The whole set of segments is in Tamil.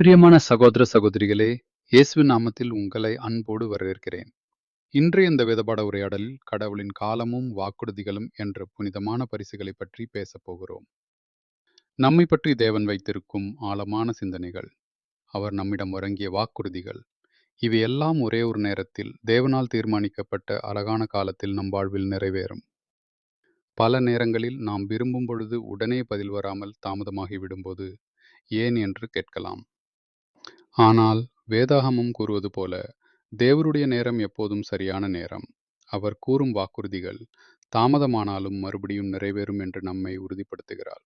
பிரியமான சகோதர சகோதரிகளே இயேசுவின் நாமத்தில் உங்களை அன்போடு வரவேற்கிறேன். இன்றைய இந்த வேதபாட உரையாடலில் கடவுளின் காலமும் வாக்குறுதிகளும் என்ற புனிதமான பரிசுகளை பற்றி பேசப் போகிறோம். நம்மை பற்றி தேவன் வைத்திருக்கும் ஆழமான சிந்தனைகள் அவர் நம்மிடம் வழங்கிய வாக்குறுதிகள் இவையெல்லாம் ஒரே ஒரு நேரத்தில் தேவனால் தீர்மானிக்கப்பட்ட அழகான காலத்தில் நம் வாழ்வில் நிறைவேறும். பல நேரங்களில் நாம் விரும்பும் பொழுது உடனே பதில் வராமல் தாமதமாகி விடும்போது ஏன் என்று கேட்கலாம். ஆனால் வேதாகமம் கூறுவது போல தேவருடைய நேரம் எப்போதும் சரியான நேரம். அவர் கூறும் வாக்குறுதிகள் தாமதமானாலும் மறுபடியும் நிறைவேறும் என்று நம்மை உறுதிப்படுத்துகிறார்.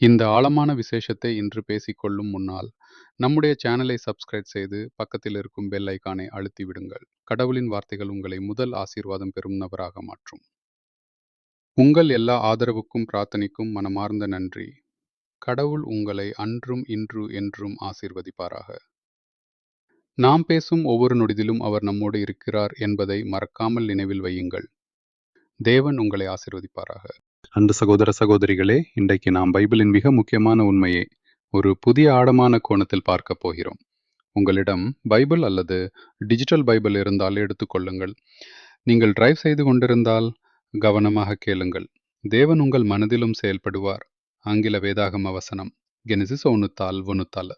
இந்த ஆழமான விசேஷத்தை இன்று பேசிக்கொள்ளும் முன்னால் நம்முடைய சேனலை சப்ஸ்கிரைப் செய்து பக்கத்தில் இருக்கும் பெல் ஐக்கானை அழுத்தி விடுங்கள். கடவுளின் வார்த்தைகள் உங்களை முதல் ஆசீர்வாதம் பெறும் நபராக மாற்றும். உங்கள் எல்லா ஆதரவுக்கும் பிரார்த்தனைக்கும் மனமார்ந்த நன்றி. கடவுள் உங்களை அன்றும் இன்று என்றும் ஆசீர்வதிப்பாராக. நாம் பேசும் ஒவ்வொரு நொடிதிலும் அவர் நம்மோடு இருக்கிறார் என்பதை மறக்காமல் நினைவில் வையுங்கள். தேவன் உங்களை ஆசீர்வதிப்பாராக. அன்பு சகோதர சகோதரிகளே இன்றைக்கு நாம் பைபிளின் மிக முக்கியமான உண்மையை ஒரு புதிய ஆழமான கோணத்தில் பார்க்க போகிறோம். உங்களிடம் பைபிள் அல்லது டிஜிட்டல் பைபிள் இருந்தால் எடுத்துக்கொள்ளுங்கள் நீங்கள் டிரைவ் செய்து கொண்டிருந்தால் கவனமாக கேளுங்கள். தேவன் உங்கள் மனதிலும் செயல்படுவார். ஆங்கில வேதாகம வசனம் கெனசிஸ் ஒன்னுத்தால் ஒன்னுத்தால்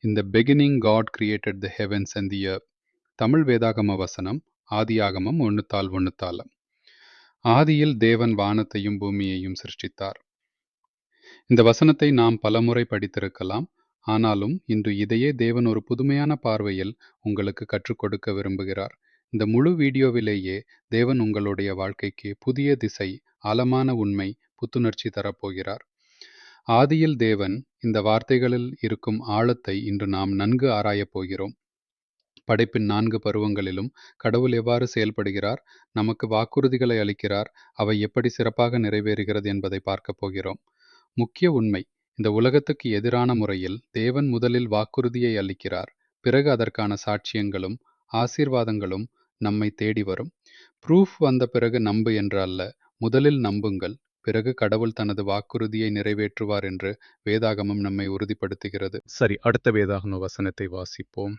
இந்த beginning God created the heavens and the Tamil வேதாகம வசனம் ஆதியாகமம் ஒன்னுத்தால் ஒன்னுத்தால் ஆதியில் தேவன் வானத்தையும் பூமியையும் சிருஷ்டித்தார். இந்த வசனத்தை நாம் பலமுறை படித்திருக்கலாம். ஆனாலும் இன்று இதையே தேவன் ஒரு புதுமையான பார்வையில் உங்களுக்கு கற்றுக் கொடுக்க விரும்புகிறார். இந்த முழு வீடியோவிலேயே தேவன் உங்களுடைய வாழ்க்கைக்கு புதிய திசை ஆழமான உண்மை புத்துணர்ச்சி தரப்போகிறார். ஆதியில் தேவன் இந்த வார்த்தைகளில் இருக்கும் ஆழத்தை இன்று நாம் நன்கு ஆராயப் போகிறோம். படைப்பின் நான்கு பருவங்களிலும் கடவுள் எவ்வாறு செயல்படுகிறார் நமக்கு வாக்குறுதிகளை அளிக்கிறார் அவை எப்படி சிறப்பாக நிறைவேறுகிறது என்பதை பார்க்க போகிறோம். முக்கிய உண்மை இந்த உலகத்துக்கு எதிரான முறையில் தேவன் முதலில் வாக்குறுதியை அளிக்கிறார் பிறகு அதற்கான சாட்சியங்களும் ஆசீர்வாதங்களும் நம்மை தேடி வரும். ப்ரூஃப் வந்த பிறகு நம்பு என்று அல்ல முதலில் நம்புங்கள். பிறகு கடவுள் தனது வாக்குறுதியை நிறைவேற்றுவார் என்று வேதாகமம் நம்மை உறுதிப்படுத்துகிறது. சரி அடுத்த வேதாகம வசனத்தை வாசிப்போம்.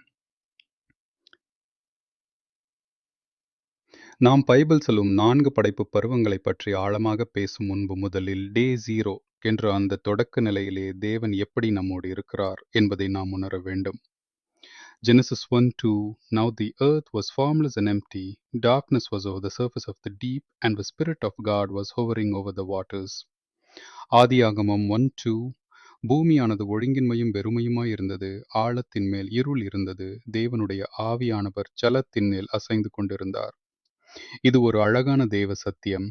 நாம் பைபிள் சொல்லும் நான்கு படைப்பு பருவங்களை பற்றி ஆழமாக பேசும் முன்பு முதலில் டே ஜீரோ என்ற அந்த தொடக்க நிலையிலே தேவன் எப்படி நம்மோடு இருக்கிறார் என்பதை நாம் உணர வேண்டும். Genesis 1 2 Now the earth was formless and empty, darkness was over the surface of the deep, and the Spirit of God was hovering over the waters. ஆதியாகமம் ஒன் டூ பூமியானது ஒழுங்கின்மையும் வெறுமையுமாய் இருந்தது ஆழத்தின் மேல் இருள் இருந்தது தேவனுடைய ஆவியானவர் ஜலத்தின் மேல் அசைந்து கொண்டிருந்தார். இது ஒரு அழகான தேவ சத்தியம்.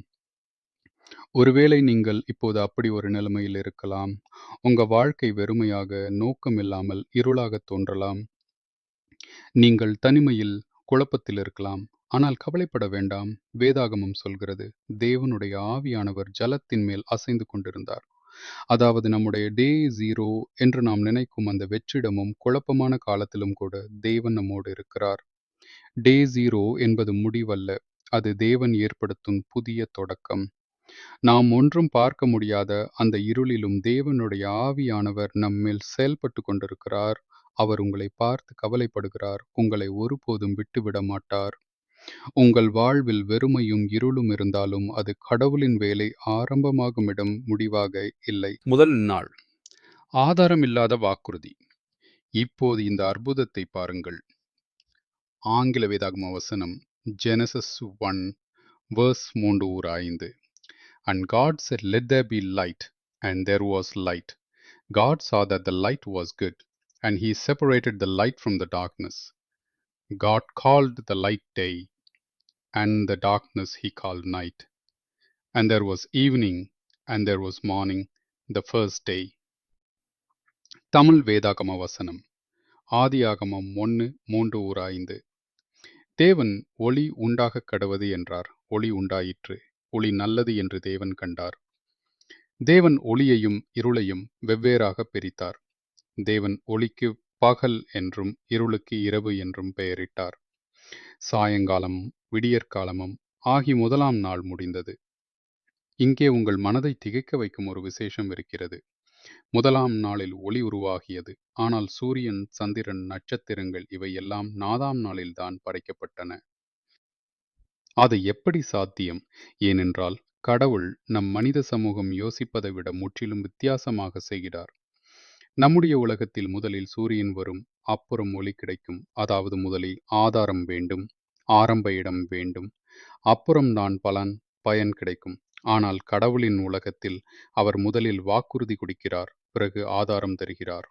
ஒருவேளை நீங்கள் இப்போது அப்படி ஒரு நிலைமையில் இருக்கலாம் உங்க வாழ்க்கை வெறுமையாக நோக்கம் இல்லாமல் இருளாக தோன்றலாம். நீங்கள் தனிமையில் குழப்பத்தில் இருக்கலாம். ஆனால் கவலைப்பட வேண்டாம். வேதாகமம் சொல்கிறது தேவனுடைய ஆவியானவர் ஜலத்தின் மேல் அசைந்து கொண்டிருந்தார். அதாவது நம்முடைய டே ஜீரோ என்று நாம் நினைக்கும் அந்த வெற்றிடமும் குழப்பமான காலத்திலும் கூட தேவன் நம்மோடு இருக்கிறார். டே ஜீரோ என்பது முடிவல்ல. அது தேவன் ஏற்படுத்தும் புதிய தொடக்கம். நாம் ஒன்றும் பார்க்க முடியாத அந்த இருளிலும் தேவனுடைய ஆவியானவர் நம்மேல் செயல்பட்டு கொண்டிருக்கிறார். அவர் உங்களை பார்த்து கவலைப்படுகிறார். உங்களை ஒருபோதும் விட்டுவிட மாட்டார் உங்கள் வாழ்வில் வெறுமையும் இருளும் இருந்தாலும் அது கடவுளின் வேலை ஆரம்பமாகும் இடம் முடிவாக இல்லை. முதல் நாள். ஆதாரம் இல்லாத வாக்குறுதி. இப்போது இந்த அற்புதத்தை பாருங்கள். ஆங்கில வேதாகம வசனம் ஜெனசஸ் ஒன் வேர்ஸ் மூன்று ஊர் ஐந்து. And God said let there be light and there was light God saw that the light was good and he separated the light from the darkness. God called the light day, and the darkness he called night. And there was evening, and there was morning, the first day. Tamil வேதாகம வசனம் ஆதியாகமம் ஒன்று மூன்று ஊர் ஐந்து தேவன் ஒளி உண்டாக கடவது என்றார் ஒளி உண்டாயிற்று ஒளி நல்லது என்று தேவன் கண்டார் தேவன் ஒளியையும் இருளையும் வெவ்வேறாக பிரித்தார் தேவன் ஒளிக்கு பகல் என்றும் இருளுக்கு இரவு என்றும் பெயரிட்டார். சாயங்காலமும் விடியற்காலமும் ஆகி முதலாம் நாள் முடிந்தது. இங்கே உங்கள் மனதை திகைக்க வைக்கும் ஒரு விசேஷம் இருக்கிறது. முதலாம் நாளில் ஒளி உருவாகியது. ஆனால் சூரியன் சந்திரன் நட்சத்திரங்கள் இவை எல்லாம் நாதாம் நாளில்தான் படைக்கப்பட்டன. அது எப்படி சாத்தியம்? ஏனென்றால் கடவுள் நம் மனித சமூகம் யோசிப்பதை விட முற்றிலும் வித்தியாசமாக செய்கிறார். நம்முடைய உலகத்தில் முதலில் சூரியன் வரும் அப்புறம் ஒளி கிடைக்கும். அதாவது முதலில் ஆதாரம் வேண்டும் ஆரம்ப இடம் வேண்டும். அப்புறம் தான் பலன் பயன் கிடைக்கும். ஆனால் கடவுளின் உலகத்தில் அவர் முதலில் வாக்குறுதி கொடுக்கிறார் பிறகு ஆதாரம் தருகிறார்.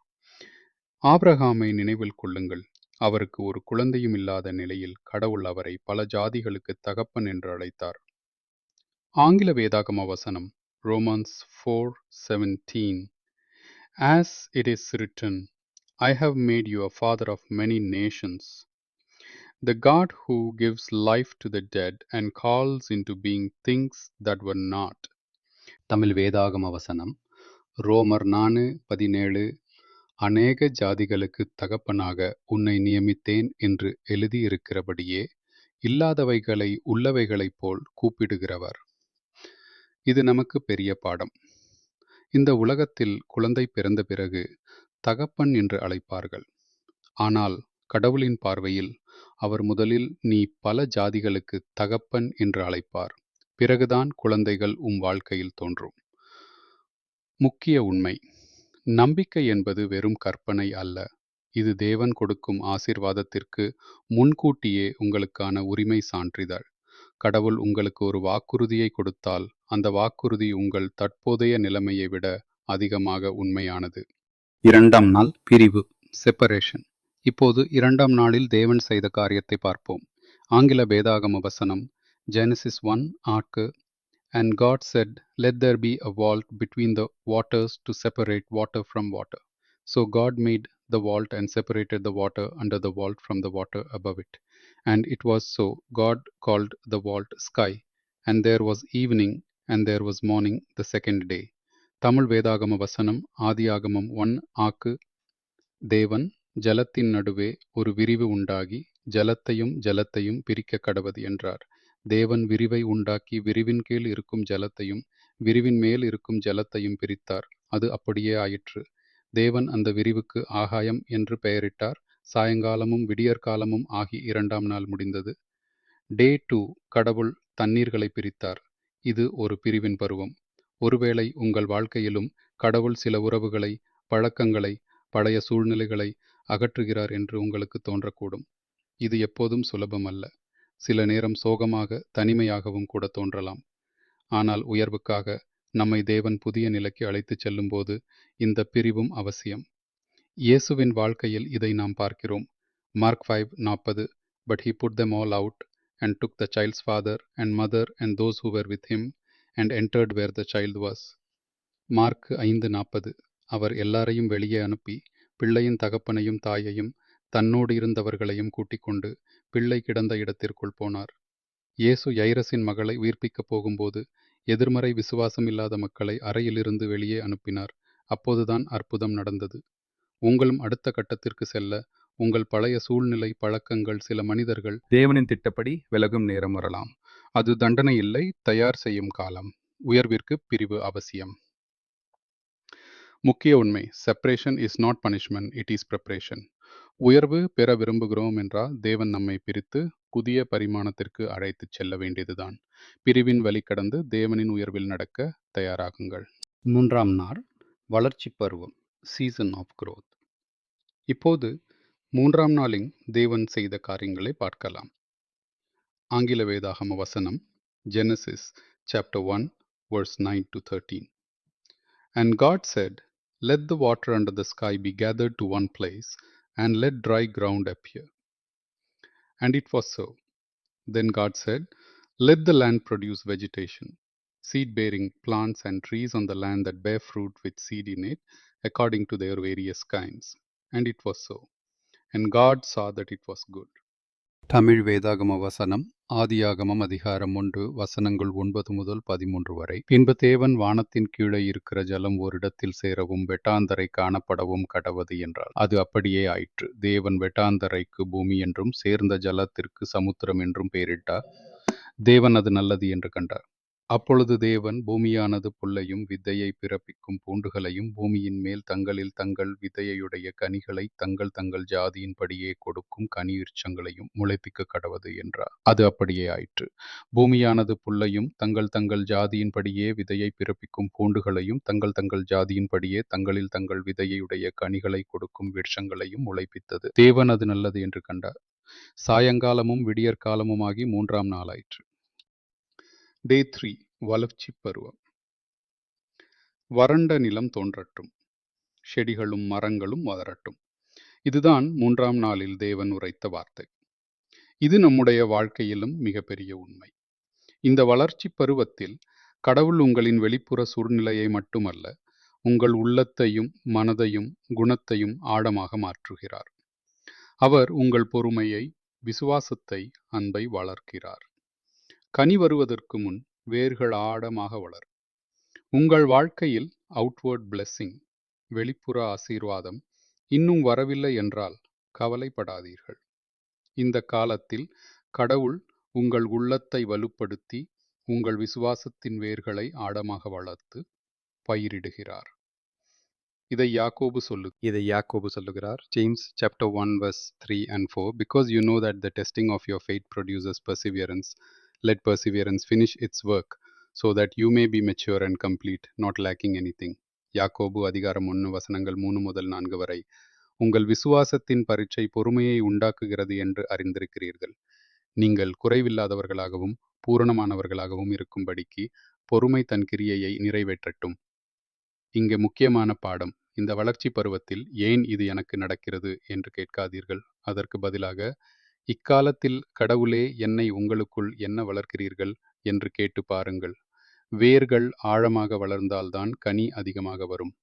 ஆப்ரஹாமை நினைவில் கொள்ளுங்கள். அவருக்கு ஒரு குழந்தையும் இல்லாத நிலையில் கடவுள் அவரை பல ஜாதிகளுக்கு தகப்பன் என்று அழைத்தார். ஆங்கில வேதாகம வசனம் Romans four seventeen. As it is written I have made you a father of many nations The God who gives life to the dead and calls into being things that were not. Tamil வேதாகம வசனம் ரோமர் நானு பதினேழு. அநேக ஜாதிகளுக்கு தகப்பனாக உன்னை நியமித்தேன் என்று எழுதியிருக்கிறபடியே இல்லாதவைகளை உள்ளவைகளைப் போல் கூப்பிடுகிறவர். இது நமக்கு பெரிய பாடம். இந்த உலகத்தில் குழந்தை பிறந்த பிறகு தகப்பன் என்று அழைப்பார்கள். ஆனால் கடவுளின் பார்வையில் அவர் முதலில் நீ பல ஜாதிகளுக்கு தகப்பன் என்று அழைப்பார். பிறகுதான் குழந்தைகள் உம் வாழ்க்கையில் தோன்றும். முக்கிய உண்மை. நம்பிக்கை என்பது வெறும் கற்பனை அல்ல. இது தேவன் கொடுக்கும் ஆசிர்வாதத்திற்கு முன்கூட்டியே உங்களுக்கான உரிமை சான்றிதழ். கடவுள் உங்களுக்கு ஒரு வாக்குறுதியை கொடுத்தால் அந்த வாக்குறுதி உங்கள் தற்போதைய நிலைமையை விட அதிகமாக உண்மையானது. இரண்டாம் நாள் பிரிவு. செப்பரேஷன் இப்போது இரண்டாம் நாளில் தேவன் செய்த காரியத்தை பார்ப்போம். ஆங்கில வேதாகம வசனம் ஜெனசிஸ் ஒன் ஆக்கு and God said let there be a vault between the waters to separate water from water so God made the vault and separated the water under the vault from the water above it. And it was so. God called the vault sky. And there was evening and there was morning the second day Tamil வேதாகம வசனம் ஆதியாகமம் ஒன் ஆக்கு. தேவன் ஜலத்தின் நடுவே ஒரு விரிவு உண்டாகி ஜலத்தையும் ஜலத்தையும் பிரிக்க கடவது என்றார். தேவன் விரிவை உண்டாக்கி விரிவின் கீழ் இருக்கும் ஜலத்தையும் விரிவின் மேல் இருக்கும் ஜலத்தையும் பிரித்தார். அது அப்படியே ஆயிற்று. தேவன் அந்த விரிவுக்கு ஆகாயம் என்று பெயரிட்டார். சாயங்காலமும் விடியற்காலமும் ஆகி இரண்டாம் நாள் முடிந்தது. டே டூ கடவுள் தண்ணீர்களை பிரித்தார். இது ஒரு பிரிவின் பருவம். ஒருவேளை உங்கள் வாழ்க்கையிலும் கடவுள் சில உறவுகளை பழக்கங்களை பழைய சூழ்நிலைகளை அகற்றுகிறார் என்று உங்களுக்கு தோன்றக்கூடும். இது எப்போதும் சுலபம் அல்ல. சில நேரம் சோகமாக தனிமையாகவும் கூட தோன்றலாம். ஆனால் உயர்வுக்காக நம்மை தேவன் புதிய நிலைக்கு அழைத்துச் செல்லும்போது இந்த பிரிவும் அவசியம். இயேசுவின் வாழ்க்கையில் இதை நாம் பார்க்கிறோம். மார்க் ஃபைவ் நாற்பது but he put them all out and took the child's father and mother and those who were with him and entered where the child was. Mark ஐந்து நாற்பது. அவர் எல்லாரையும் வெளியே அனுப்பி பிள்ளையின் தகப்பனையும் தாயையும் தன்னோடு இருந்தவர்களையும் கூட்டிக் கொண்டு பிள்ளை கிடந்த இடத்திற்குள் போனார். இயேசு யைரஸின் மகளை உயிர்ப்பிக்கப் போகும்போது எதிர்மறை விசுவாசம் இல்லாத மக்களை அறையிலிருந்து வெளியே அனுப்பினார். அப்போதுதான் அற்புதம் நடந்தது. உங்களும் அடுத்த கட்டத்திற்கு செல்ல உங்கள் பழைய சூழ்நிலை பழக்கங்கள் சில மனிதர்கள் தேவனின் திட்டப்படி விலகும் நேரம் வரலாம். அது தண்டனை இல்லை தயார் செய்யும் காலம். உயர்விற்கு பிரிவு அவசியம். முக்கிய உண்மை separation is not punishment it is preparation உயர்வு பெற விரும்புகிறோம் என்றால் தேவன் நம்மை பிரித்து புதிய பரிமாணத்திற்கு அழைத்துச் செல்ல வேண்டியதுதான். பிரிவின் வழி கடந்து தேவனின் உயர்வில் நடக்க தயாராகுங்கள். மூன்றாம் நாள் வளர்ச்சி பருவம் சீசன் ஆஃப் குரோத் இப்போது மூன்றாம் நாளின் தேவன் செய்த காரியங்களை பார்க்கலாம் ஆங்கில வேதாகம வசனம் Genesis chapter one verse 9 to 13 and god said let the water under the sky be gathered to one place and let dry ground appear and it was so then god said let the land produce vegetation seed bearing plants and trees on the land that bear fruit with seed in it according to their various kinds and it was so And God saw that it was good Tamil வேதாகம வசனம் ஆதியாகமம் அதிகாரம் ஒன்று வசனங்கள் ஒன்பது முதல் பதிமூன்று வரை. பின்பு தேவன் வானத்தின் கீழே இருக்கிற ஜலம் ஓரிடத்தில் சேரவும் வெட்டாந்தரை காணப்படவும் கடவது என்றார் அது அப்படியே ஆயிற்று. தேவன் வெட்டாந்தரைக்கு பூமி என்றும் சேர்ந்த ஜலத்திற்கு சமுத்திரம் என்றும் பெயரிட்டார். தேவன் அது நல்லது என்று கண்டார். அப்பொழுது தேவன் பூமியானது புல்லையும் வித்தையை பிறப்பிக்கும் பூண்டுகளையும் பூமியின் மேல் தங்களில் தங்கள் விதையுடைய கனிகளை தங்கள் தங்கள் ஜாதியின்படியே கொடுக்கும் கனி விருட்சங்களையும் முளைப்பிக்க கடவது என்றார். அது அப்படியே ஆயிற்று. பூமியானது புல்லையும் தங்கள் தங்கள் ஜாதியின்படியே விதையை பிறப்பிக்கும் பூண்டுகளையும் தங்கள் தங்கள் ஜாதியின்படியே தங்களில் தங்கள் விதையுடைய கனிகளை கொடுக்கும் விருட்சங்களையும் முளைப்பித்தது. தேவன் அது நல்லது என்று கண்டார். சாயங்காலமும் விடியற்காலமுமாகி மூன்றாம் நாளாயிற்று. டே த்ரீ வளர்ச்சி பருவம். வறண்ட நிலம் தோன்றட்டும். செடிகளும் மரங்களும் வளரட்டும். இதுதான் மூன்றாம் நாளில் தேவன் உரைத்த வார்த்தை. இது நம்முடைய வாழ்க்கையிலும் மிகப்பெரிய உண்மை. இந்த வளர்ச்சி பருவத்தில் கடவுள் உங்களின் வெளிப்புற சூழ்நிலையை மட்டுமல்ல உங்கள் உள்ளத்தையும் மனதையும் குணத்தையும் ஆழமாக மாற்றுகிறார். அவர் உங்கள் பொறுமையை விசுவாசத்தை அன்பை வளர்க்கிறார். கனி வருவதற்கு முன் வேர்கள் ஆழமாக வளரும் உங்கள் வாழ்க்கையில் அவுட்வர்ட் பிளெஸ்ஸிங் வெளிப்புற ஆசீர்வாதம் இன்னும் வரவில்லை என்றால் கவலைப்படாதீர்கள். இந்த காலத்தில் கடவுள் உங்கள் உள்ளத்தை வலுப்படுத்தி உங்கள் விசுவாசத்தின் வேர்களை ஆழமாக வளர்த்து பயிரிடுகிறார். இதை யாக்கோபு சொல்லு இதை யாக்கோபு சொல்லுகிறார். James chapter one verse three and four because you know that the testing of your faith produces perseverance Let perseverance finish its work, so that you may be mature and complete not lacking anything யாக்கோபு அதிகாரம் ஒன்று வசனங்கள் மூணு முதல் நான்கு வரை உங்கள் விசுவாசத்தின் பரீட்சை பொறுமையை உண்டாக்குகிறது என்று அறிந்திருக்கிறீர்கள். நீங்கள் குறைவில்லாதவர்களாகவும் பூரணமானவர்களாகவும் இருக்கும்படிக்கு பொறுமை தன் கிரியையை நிறைவேற்றட்டும். இங்கே முக்கியமான பாடம். இந்த வளர்ச்சி பருவத்தில் ஏன் இது எனக்கு நடக்கிறது என்று கேட்காதீர்கள். அதற்கு பதிலாக இக்காலத்தில் கடவுளே என்னை உங்களுக்குள் என்ன வளர்க்கிறீர்கள்? என்று கேட்டு பாருங்கள். வேர்கள் ஆழமாக வளர்ந்தால்தான் கனி அதிகமாக வரும்.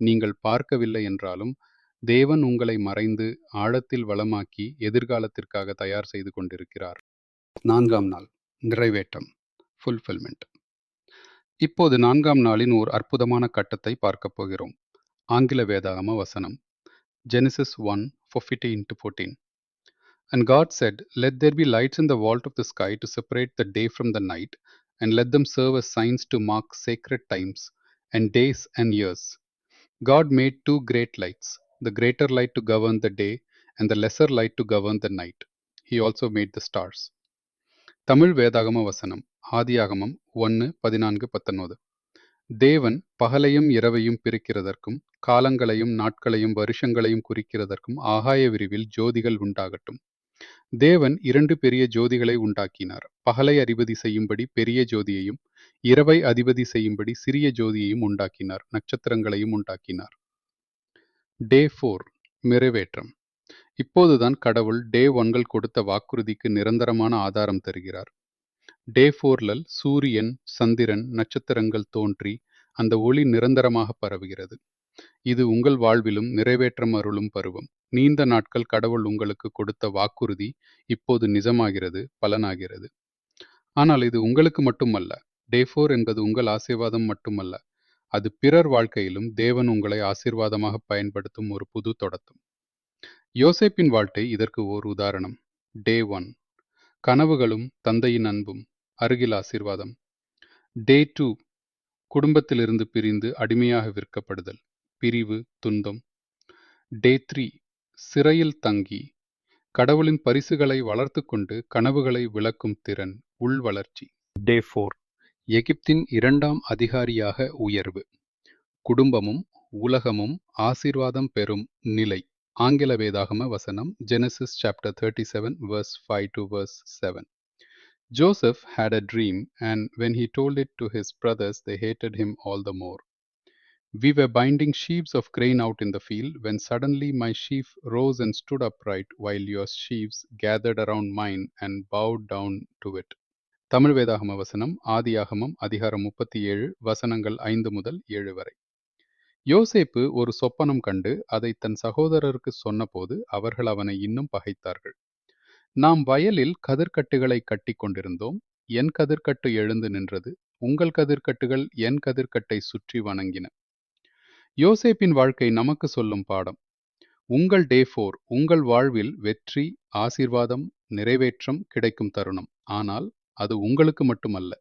நீங்கள் பார்க்கவில்லை என்றாலும் தேவன் உங்களை மறைந்து ஆழத்தில் வளமாக்கி எதிர்காலத்திற்காக தயார் செய்து கொண்டிருக்கிறார். நான்காம் நாள் நிறைவேற்றம் ஃபுல்ஃபில்மெண்ட் இப்போது நான்காம் நாளின் ஓர் அற்புதமான கட்டத்தை பார்க்கப் போகிறோம். ஆங்கில வேதாகம வசனம் Genesis one fifteen into fourteen And God said, Let there be lights in the vault of the sky to separate the day from the night, and let them serve as signs to mark sacred times, and days and years. God made two great lights, the greater light to govern the day, and the lesser light to govern the night. He also made the stars. Tamil வேதாகம வசனம் ஆதியாகமம் ஒன்று பதினான்கு பத்தொன்பது தேவன் பகலையும் இரவையும் பிரிக்கிறதற்கும் காலங்களையும் நாட்களையும் வருஷங்களையும் குறிக்கிறதற்கும் ஆகாய விரிவில் ஜோதிகள் உண்டாகட்டும் தேவன் இரண்டு பெரிய ஜோதிகளை உண்டாக்கினார். பகலை அதிபதி செய்யும்படி பெரிய ஜோதியையும் இரவை அதிபதி செய்யும்படி சிறிய ஜோதியையும் உண்டாக்கினார். நட்சத்திரங்களையும் உண்டாக்கினார். டே ஃபோர் நிறைவேற்றம். இப்போதுதான் கடவுள் டே ஒன்கள் கொடுத்த வாக்குறுதிக்கு நிரந்தரமான ஆதாரம் தருகிறார். டே ஃபோர்லல் சூரியன் சந்திரன் நட்சத்திரங்கள் தோன்றி அந்த ஒளி நிரந்தரமாக பரவுகிறது. இது உங்கள் வாழ்விலும் நிறைவேற்றம் அருளும் பருவம். நீண்ட நாட்கள் கடவுள் உங்களுக்கு கொடுத்த வாக்குறுதி இப்போது நிஜமாகிறது பலனாகிறது. ஆனால் இது உங்களுக்கு மட்டுமல்ல டே ஃபோர் என்பது உங்கள் ஆசீர்வாதம் மட்டுமல்ல அது பிறர் வாழ்க்கையிலும் தேவன் உங்களை ஆசீர்வாதமாக பயன்படுத்தும் ஒரு புது தொடக்கம். யோசேப்பின் வாழ்க்கை இதற்கு ஓர் உதாரணம். டே ஒன் கனவுகளும் தந்தையின் அன்பும் அருகில் ஆசீர்வாதம். டே டூ குடும்பத்திலிருந்து பிரிந்து அடிமையாக விற்கப்படுதல் பிரிவு துன்பம். டே த்ரீ சிறையில் தங்கி கடவுளின் பரிசுகளை வளர்த்து கொண்டு கனவுகளை விளக்கும் திறன் உள் வளர்ச்சி. டே ஃபோர் எகிப்தின் இரண்டாம் அதிகாரியாக உயர்வு. குடும்பமும் உலகமும் ஆசீர்வாதம் பெறும் நிலை. ஆங்கில வேதாகம வசனம் Genesis chapter thirty seven verse five to verse seven Joseph had a dream, and when he told it to his brothers, they hated him all the more. We were binding sheaves of grain out in the field when suddenly my sheaf rose and stood upright, while your sheaves gathered around mine and bowed down to it. Tamil வேதாகம வசனம் ஆதியாகமம் அதிகாரம் முப்பத்தி ஏழு வசனங்கள் ஐந்து முதல் ஏழு வரை. யோசேப்பு ஒரு சொப்பனம் கண்டு அதை தன் சகோதரருக்கு சொன்னபோது அவர்கள் அவனை இன்னும் பகைத்தார்கள். நாம் வயலில் கதிர்கட்டுகளை கட்டி கொண்டிருந்தோம் என் கதிர்கட்டு எழுந்து நின்றது உங்கள் கதிர்கட்டுகள் என் கதிர்கட்டை சுற்றி வணங்கின. யோசேப்பின் வாழ்க்கை நமக்கு சொல்லும் பாடம். உங்கள் டே ஃபோர் உங்கள் வாழ்வில் வெற்றி ஆசீர்வாதம் நிறைவேற்றம் கிடைக்கும் தருணம். ஆனால் அது உங்களுக்கு மட்டுமல்ல.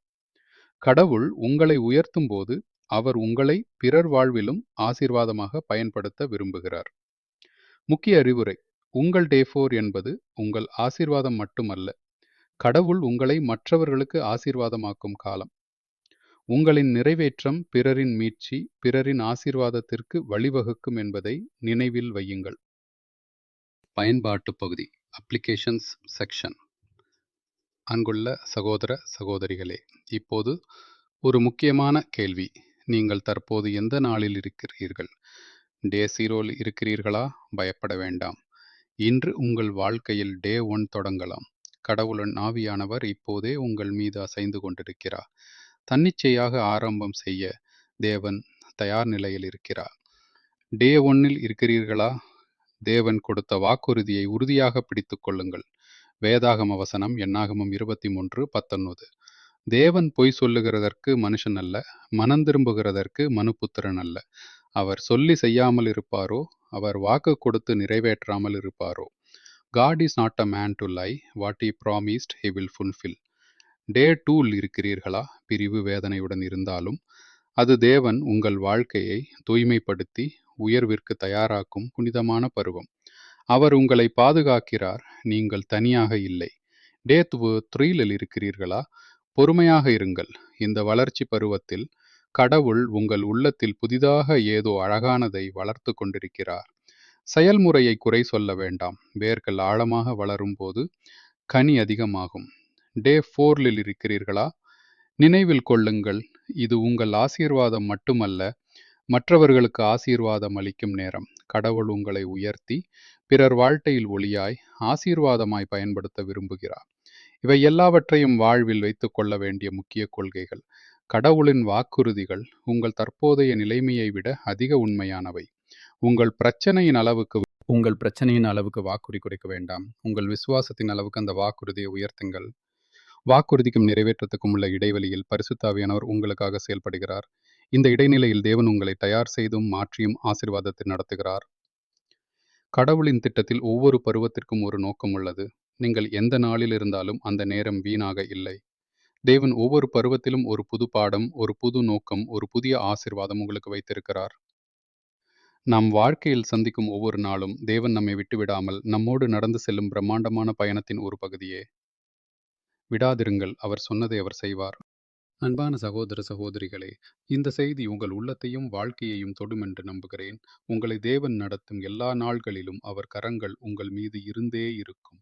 கடவுள் உங்களை உயர்த்தும் போது அவர் உங்களை பிறர் வாழ்விலும் ஆசீர்வாதமாக பயன்படுத்த விரும்புகிறார். முக்கிய அறிவுரை உங்கள் டே ஃபோர் என்பது உங்கள் ஆசீர்வாதம் மட்டுமல்ல. கடவுள் உங்களை மற்றவர்களுக்கு ஆசீர்வாதமாக்கும் காலம். உங்களின் நிறைவேற்றம் பிறரின் மீட்சி பிறரின் ஆசீர்வாதத்திற்கு வழிவகுக்கும் என்பதை நினைவில் வையுங்கள். பயன்பாட்டு பகுதி அப்ளிகேஷன்ஸ் செக்ஷன் அன்புள்ள சகோதர சகோதரிகளே இப்போது ஒரு முக்கியமான கேள்வி. நீங்கள் தற்போது எந்த நாளில் இருக்கிறீர்கள்? டே ஜீரோவில் இருக்கிறீர்களா? பயப்பட வேண்டாம். இன்று உங்கள் வாழ்க்கையில் டே ஒன் தொடங்கலாம். கடவுளன் ஆவியானவர் இப்போதே உங்கள் மீது அசைந்து கொண்டிருக்கிறார். தன்னிச்சையாக ஆரம்பம் செய்ய தேவன் தயார் நிலையில் இருக்கிறார். டே ஒன்னில் இருக்கிறீர்களா? தேவன் கொடுத்த வாக்குறுதியை உறுதியாக பிடித்து கொள்ளுங்கள். வேதாகம வசனம் எண்ணாகமம் இருபத்தி மூன்று பத்தொன்பது. தேவன் பொய் சொல்லுகிறதற்கு மனுஷன் அல்ல மனம் திரும்புகிறதற்கு மனுபுத்திரன் அல்ல. அவர் சொல்லி செய்யாமல் இருப்பாரோ? அவர் வாக்கு கொடுத்து நிறைவேற்றாமல் இருப்பாரோ? God is not a man to lie what he promised he will fulfil டே டூல் இருக்கிறீர்களா? பிரிவு வேதனையுடன் இருந்தாலும் அது தேவன் உங்கள் வாழ்க்கையை தூய்மைப்படுத்தி உயர்விற்கு தயாராக்கும் புனிதமான பருவம். அவர் உங்களை பாதுகாக்கிறார் நீங்கள் தனியாக இல்லை. டே த்ரீலில் இருக்கிறீர்களா? பொறுமையாக இருங்கள். இந்த வளர்ச்சி பருவத்தில் கடவுள் உங்கள் உள்ளத்தில் புதிதாக ஏதோ அழகானதை வளர்த்து கொண்டிருக்கிறார். செயல்முறையை குறை சொல்ல வேண்டாம். வேர்கள் ஆழமாக வளரும் போது கனி அதிகமாகும். டே ஃபோர்லில் இருக்கிறீர்களா? நினைவில் கொள்ளுங்கள் இது உங்கள் ஆசீர்வாதம் மட்டுமல்ல மற்றவர்களுக்கு ஆசீர்வாதம் அளிக்கும் நேரம். கடவுள் உங்களை உயர்த்தி பிறர் வாழ்க்கையில் ஒளியாய் ஆசீர்வாதமாய் பயன்படுத்த விரும்புகிறார். இவை எல்லாவற்றையும் வாழ்வில் வைத்துக் கொள்ள வேண்டிய முக்கிய கொள்கைகள். கடவுளின் வாக்குறுதிகள் உங்கள் தற்போதைய நிலைமையை விட அதிக உண்மையானவை. உங்கள் பிரச்சனையின் அளவுக்கு உங்கள் பிரச்சனையின் அளவுக்கு வாக்குறுதி குறைக்க வேண்டாம். உங்கள் விசுவாசத்தின் அளவுக்கு அந்த வாக்குறுதியை உயர்த்துங்கள். வாக்குறுதிக்கும் நிறைவேற்றத்துக்கும் உள்ள இடைவெளியில் பரிசுத்தாவியானவர் உங்களுக்காக செயல்படுகிறார். இந்த இடைநிலையில் தேவன் உங்களை தயார் செய்தும் மாற்றியும் ஆசிர்வாதத்தை நடத்துகிறார். கடவுளின் திட்டத்தில் ஒவ்வொரு பருவத்திற்கும் ஒரு நோக்கம் உள்ளது. நீங்கள் எந்த நாளில் இருந்தாலும் அந்த நேரம் வீணாக இல்லை. தேவன் ஒவ்வொரு பருவத்திலும் ஒரு புது பாடம் ஒரு புது நோக்கம் ஒரு புதிய ஆசிர்வாதம் உங்களுக்கு வைத்திருக்கிறார். நாம் வாழ்க்கையில் சந்திக்கும் ஒவ்வொரு நாளும் தேவன் நம்மை விட்டுவிடாமல் நம்மோடு நடந்து செல்லும் பிரம்மாண்டமான பயணத்தின் ஒரு பகுதியே. விடாதிருங்கள் அவர் சொன்னதை அவர் செய்வார். அன்பான சகோதர சகோதரிகளே இந்த செய்தி உங்கள் உள்ளத்தையும் வாழ்க்கையையும் தொடும் என்று நம்புகிறேன். உங்களை தேவன் நடத்தும் எல்லா நாள்களிலும் அவர் கரங்கள் உங்கள் மீது இருந்தே இருக்கும்.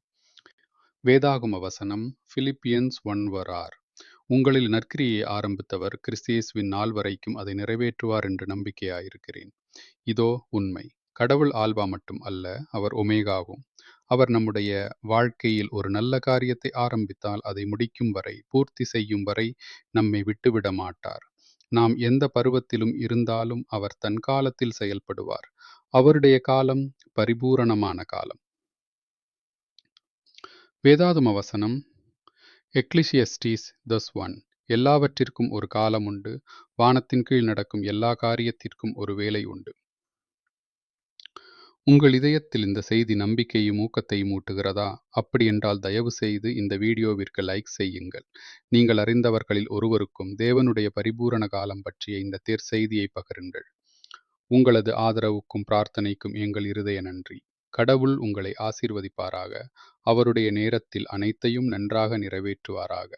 வேதாகம வசனம் பிலிப்பியன்ஸ் ஒன்வர் ஆர் உங்களில் நற்கிரியை ஆரம்பித்தவர் கிறிஸ்தியேசுவின் நாள் வரைக்கும் அதை நிறைவேற்றுவார் என்று நம்பிக்கையாயிருக்கிறேன். இதோ உண்மை. கடவுள் ஆல்பா மட்டும் அல்ல அவர் ஒமேகாவும். அவர் நம்முடைய வாழ்க்கையில் ஒரு நல்ல காரியத்தை ஆரம்பித்தால் அதை முடிக்கும் வரை பூர்த்தி செய்யும் வரை நம்மை விட்டுவிட மாட்டார். நாம் எந்த பருவத்திலும் இருந்தாலும் அவர் தன் காலத்தில் செயல்படுவார். அவருடைய காலம் பரிபூரணமான காலம். வேதாதும வசனம் எக்லிசியஸ்டீஸ் தஸ் ஒன் எல்லாவற்றிற்கும் ஒரு காலம் உண்டு. வானத்தின் கீழ் நடக்கும் எல்லா காரியத்திற்கும் ஒரு வேலை உண்டு. உங்கள் இதயத்தில் இந்த செய்தி நம்பிக்கையும் ஊக்கத்தையும் ஊட்டுகிறதா? அப்படியென்றால் தயவு செய்து இந்த வீடியோவிற்கு லைக் செய்யுங்கள். நீங்கள் அறிந்தவர்களில் ஒருவருக்கும் தேவனுடைய பரிபூரண காலம் பற்றிய இந்த தேர் செய்தியை பகிருங்கள். உங்களது ஆதரவுக்கும் பிரார்த்தனைக்கும் எங்கள் இருதய நன்றி. கடவுள் உங்களை ஆசீர்வதிப்பாராக. அவருடைய நேரத்தில் அனைத்தையும் நன்றாக நிறைவேற்றுவாராக.